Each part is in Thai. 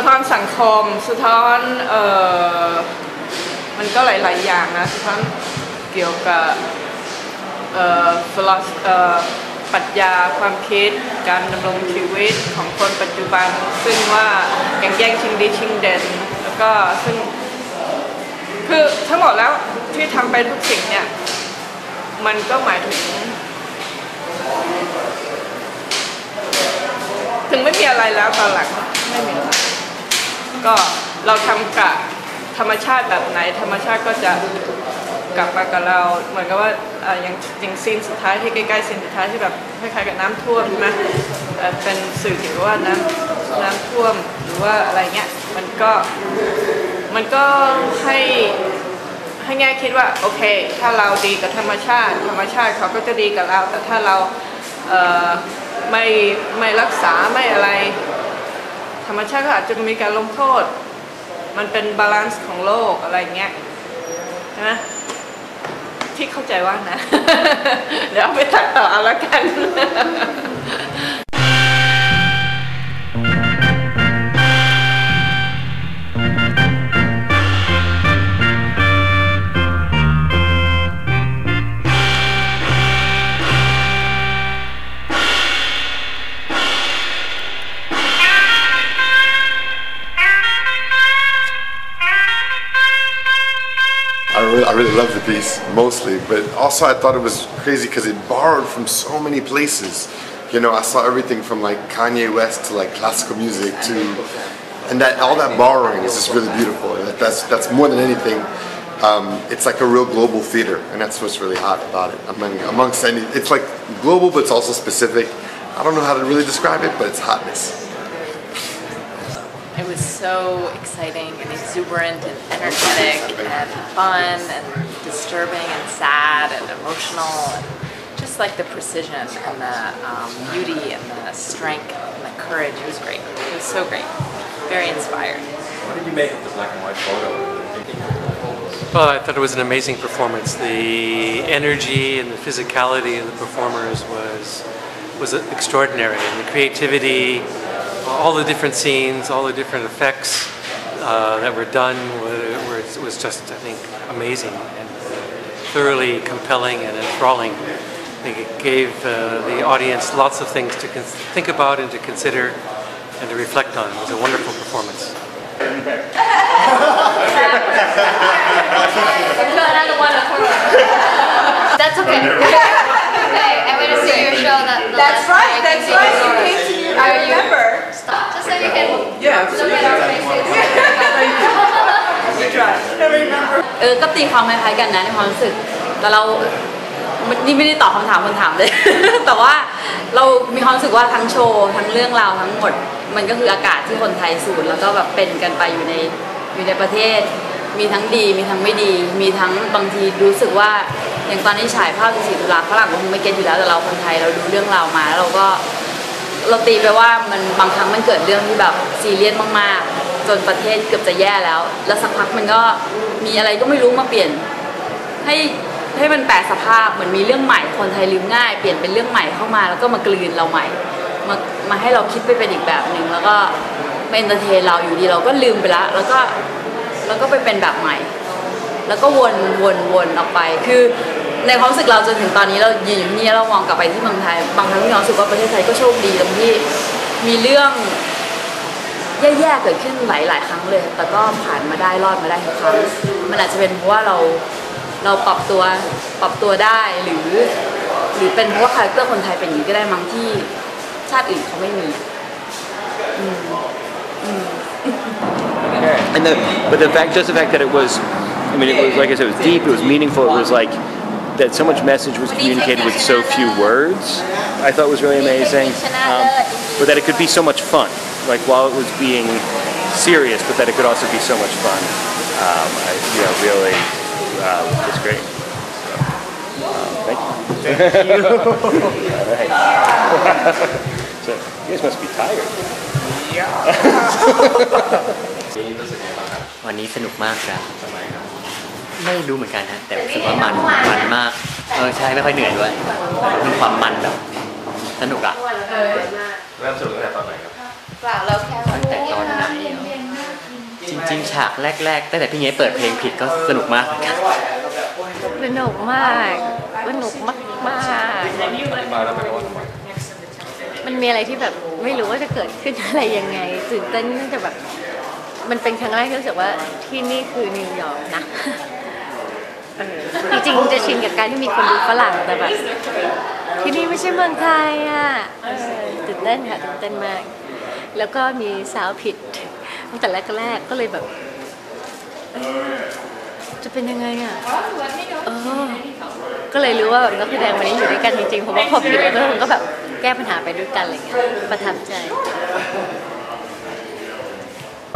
สะท้อนสังคม สะท้อนเออมันก็หลาย ๆ อย่างนะ สะท้อนเกี่ยวกับเอ่อ philosophy เอ่อปรัชญาความคิด การดำรงชีวิตของคนปัจจุบัน ซึ่งว่าอย่างแย่งชิงดีชิงเด่น แล้วก็ซึ่งคือทั้งหมดแล้วที่ทำไปทุกสิ่งเนี่ย มันก็หมายถึง ถึงไม่มีอะไรแล้วตอนหลังไม่มีอะไร ก็เราทำกับธรรมชาติแบบไหน ธรรมชาติก็จะกลับมากับเรา เหมือนกับว่าอย่างอย่างซีนสุดท้ายที่ใกล้ๆซีนสุดท้ายที่แบบคล้ายๆกับน้ำท่วมใช่ไหมเป็นสื่อเกี่ยวกับว่าน้ำน้ำท่วมหรือว่าอะไรเงี้ยมันก็มันก็ให้ให้แง่คิดว่าโอเค ถ้าเราดีกับธรรมชาติ ธรรมชาติเขาก็จะดีกับเรา แต่ถ้าเราเไม่ไม่รักษาไม่อะไร ธรรมชาติก็อาจจะมีการลงโทษ มันเป็นบาลานซ์ของโลกอะไรเงี้ยใช่ไหมที่เข้าใจว่านะ เดี๋ยวเอาไปตัดต่อเอาละกัน piece mostly, but also I thought it was crazy because it borrowed from so many places. You know, I saw everything from like Kanye West to like classical music to, and that all that borrowing is just really beautiful. That's that's more than anything. Um, it's like a real global theater, and that's what's really hot about it. Among amongst any, it's like global, but it's also specific. I don't know how to really describe it, but it's hotness. It was so exciting and exuberant and energetic and fun and disturbing and sad and emotional and just like the precision and the um, beauty and the strength and the courage. It was great. It was so great. Very inspired. What did you make of the black and white photo? Well, I thought it was an amazing performance. The energy and the physicality of the performers was was extraordinary, and the creativity, all the different scenes, all the different effects uh, that were done were, were was just, I think, amazing and thoroughly compelling and enthralling. I think it gave uh, the audience lots of things to con- think about and to consider and to reflect on. It was a wonderful performance. That's okay. okay, I'm gonna see your show that. the That's last right, that's right. You came to you, I remember. Stop, just so you can Yeah, look at our faces. You tried. I remember. เออก็ตีความคล้ายๆกันนะในความรู้สึก แต่เรานี่ไม่ได้ตอบคำถามคนถามเลย แต่ว่าเรามีความรู้สึกว่าทั้งโชว์ทั้งเรื่องราวทั้งหมด มันก็คืออากาศที่คนไทยสูดแล้วก็แบบเป็นกันไปอยู่ในอยู่ในประเทศ มีทั้งดีมีทั้งไม่ดี มีทั้งบางทีรู้สึกว่าอย่างตอนนี้ฉายภาพสีตุลาฝรั่งก็คงไม่เก็ตอยู่แล้วแต่เราคนไทยเราดูเรื่องราวมาแล้วเราก็ เราตีไปว่ามันบางครั้งมันเกิดเรื่องที่แบบซีเรียสมากๆ จนประเทศเกือบจะแย่แล้ว แล้วสักพักมันก็มีอะไรก็ไม่รู้มาเปลี่ยน ให้ให้มันแปลสภาพเหมือนมีเรื่องใหม่คนไทยลืมง่าย เปลี่ยนเป็นเรื่องใหม่เข้ามาแล้วก็มากลืนเราใหม่ มามาให้เราคิดไปเป็นอีกแบบหนึ่งแล้วก็มาเอนเตอร์เทนเราอยู่ดีเราก็ลืมไปละแล้วก็แล้วก็ไปเป็นแบบใหม่ แล้วก็วนวนวนออกไปคือ ในความรู้สึกเราจนถึงตอนนี้เรายืนอยู่ที่นี่เรามองกลับไปที่เมืองไทย บางครั้งเรารู้สึกว่าประเทศไทยก็โชคดีตรงที่มีเรื่องแย่ๆเกิดขึ้นหลายๆครั้งเลย แต่ก็ผ่านมาได้รอดมาได้ทุกครั้งมันอาจจะเป็นเพราะว่าเราเราปรับตัวปรับตัวได้หรือ หรือเป็นเพราะว่าคาแรคเตอร์คนไทยเป็นอย่างนี้ก็ได้มั้งที่ชาติอื่นเขาไม่มี And the but the fact, just the fact that it was, I mean, it was like I said, it was deep. It was meaningful. It was like that so much message was communicated with so few words. I thought was really amazing. Um, but that it could be so much fun. Like while it was being serious, but that it could also be so much fun. Um, I, you know, really uh, was great. So, um, thank you. Thank you. All right. so you guys must be tired. วันนี้สนุกมากครับ ไม่รู้เหมือนกันฮะแต่รู้สึกว่ามันมันมากเออใช่ไม่ค่อยเหนื่อยด้วยมีความมันแบบสนุกอะเริ่มสนุกตั้งแต่ตอนไหนครับเปล่าเราแค่ตั้งแต่ตอนไหนอะจริง ๆ ฉากแรกๆตั้งแต่พี่เงี้ยเปิดเพลงผิดก็สนุกมากสนุกมากสนุกมากมากมาแล้วไม่รู้ว่าทำไมมันมีอะไรที่แบบไม่รู้ว่าจะเกิดขึ้นอะไรยังไงตื่นเต้นน่าจะแบบมันเป็นครั้งแรกที่รู้สึกว่าที่นี่คือนิวยอร์กนะ เออจริงๆจะชินกับการที่มีคนดูฝรั่งแต่แบบที่นี่ไม่ใช่เมืองไทยอะเออตื่นเต้นค่ะตื่นเต้นมาก แล้วก็มีสาวผิดตั้งแต่แรกๆก็เลยแบบเออจะเป็นยังไงอะเออก็เลยรู้ว่าแบบนักแสดงวันนี้อยู่ด้วยกันจริงๆเพราะว่าพอผิดแล้วก็มันก็แบบแก้ปัญหาไปด้วยกันอะไรเงี้ยประทับใจ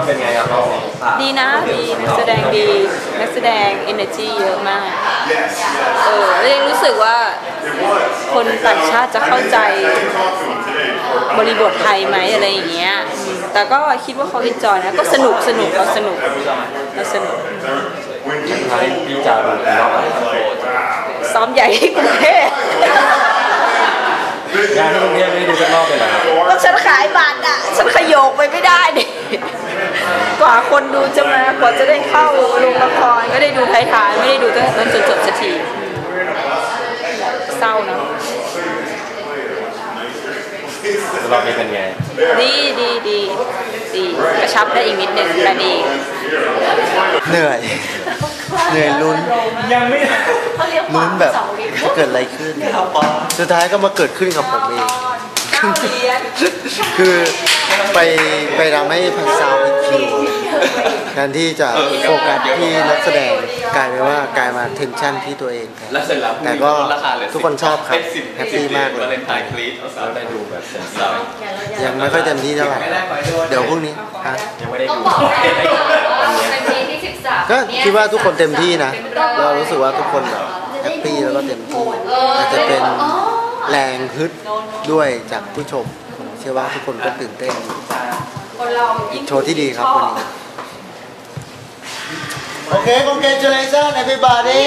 เป็นไงครับรอบนี้ดีนะดีนักแสดงดีนักแสดง energy เยอะมากเออแล้วยังรู้สึกว่าคนต่างชาติจะเข้าใจบริบทไทยไหมอะไรอย่างเงี้ยอืมแต่ก็คิดว่าเขา enjoy นะ ก็สนุกสนุกเราสนุกเราสนุกท้ายพี่จารุเป็นรอบไหนครับซ้อมใหญ่ที่กรุงเทพงานที่กรุงเทพไม่ได้ดูสักรอบเลยเหรอครับก็ ฉันขายบัตรอะ ฉันขยโยกไปไม่ได้ดิกว่าคนดูจะมากว่าจะได้เข้าโรงละครก็ได้ดูท้ายๆไม่ได้ดูตั้งแต่ต้นจนจบสักทีเศร้าเนอะรอบนี้เป็นไงดีดีดีดีกระชับได้อีกนิดหนึ่งแต่ดีเหนื่อย เหนื่อยลุ้นลุ้นแบบจะเกิดอะไรขึ้น สุดท้ายก็มาเกิดขึ้นกับผมเอง คือไปไปทำให้พันซาวด์คิวแทนที่จะโฟกัสที่นักแสดงกลายเป็นว่ากลายมาเทนชั่นที่ตัวเองแทนแล้วเสร็จแล้วแต่ก็ทุกคนชอบครับแฮปปี้มากเลยตายคลีทเราได้ดูแบบเต็มที่ไหมยังไม่ค่อยเต็มที่เท่าไหร่เดี๋ยวพรุ่งนี้ฮะยังไม่ได้ต้องดูบอกนะวันนี้เป็นปีที่สิบสามก็คิดว่าทุกคนเต็มที่นะ เรารู้สึกว่าทุกคนแบบแฮปปี้แล้วก็เต็มที่อาจจะเป็น แรงฮึดด้วยจากผู้ชมผมเชื่อว่าทุกคนก็ตื่นเต้นอีกโชว์ที่ดีครับวันนี้ โอเค congratulations everybody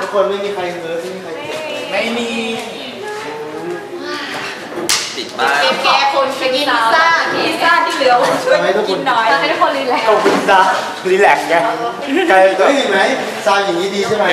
ทุกคนไม่มีใครเฮิร์ตไม่มีใครแกคนไปกินพิซซ่าพิซซ่าที่ เหลือช่วยทุกคนน้อยให้ทุกคนรีแลกซ์ขอบคุณซารีแลกซ์ไงไกลเฮ้ยเห็นไหมซาวอย่างนี้ดีใช่ไหม